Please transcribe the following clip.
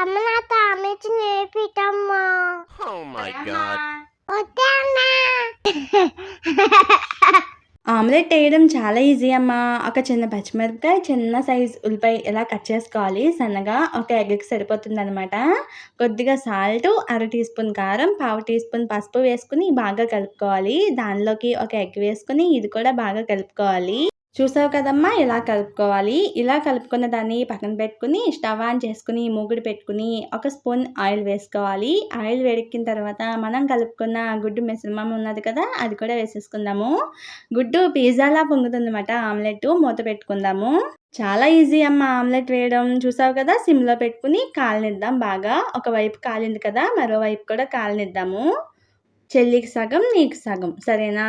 అమ్మ నేర్పిటమ్మా. Oh my god. Omelette వేయడం చాలా ఈజీ అమ్మా. ఒక చిన్న పచ్చిమిరపకాయ చిన్న సైజ్ ఉల్లిపాయ ఇలా కట్ చేసుకోవాలి. సన్నగా ఒక ఎగ్కి సరిపోతుంది అనమాట కొద్దిగా సాల్ట్ అర టీ స్పూన్ కారం పావు టీ స్పూన్ పసుపు వేసుకుని బాగా కలుపుకోవాలి. దానిలోకి ఒక ఎగ్ వేసుకుని ఇది కూడా బాగా కలుపుకోవాలి. చూసావు కదమ్మా? ఇలా కలుపుకోవాలి. ఇలా కలుపుకున్న దాన్ని పక్కన పెట్టుకుని స్టవ్ ఆన్ చేసుకుని మూగుడు పెట్టుకుని ఒక స్పూన్ ఆయిల్ వేసుకోవాలి. ఆయిల్ వేడెక్కిన తర్వాత మనం కలుపుకున్న గుడ్డు మిశ్రమం ఉన్నది కదా అది కూడా వేసేసుకుందాము. గుడ్డు పిజ్జాలా పొంగుతుందన్నమాట. ఆమ్లెట్ మూత పెట్టుకుందాము. చాలా ఈజీ అమ్మ ఆమ్లెట్ వేయడం. చూసావు కదా సిమ్లో పెట్టుకుని కాలనిద్దాం బాగా. ఒకవైపు కాలింది కదా మరోవైపు కూడా కాలనిద్దాము. చెల్లికి సగం నీకు సగం. సరేనా?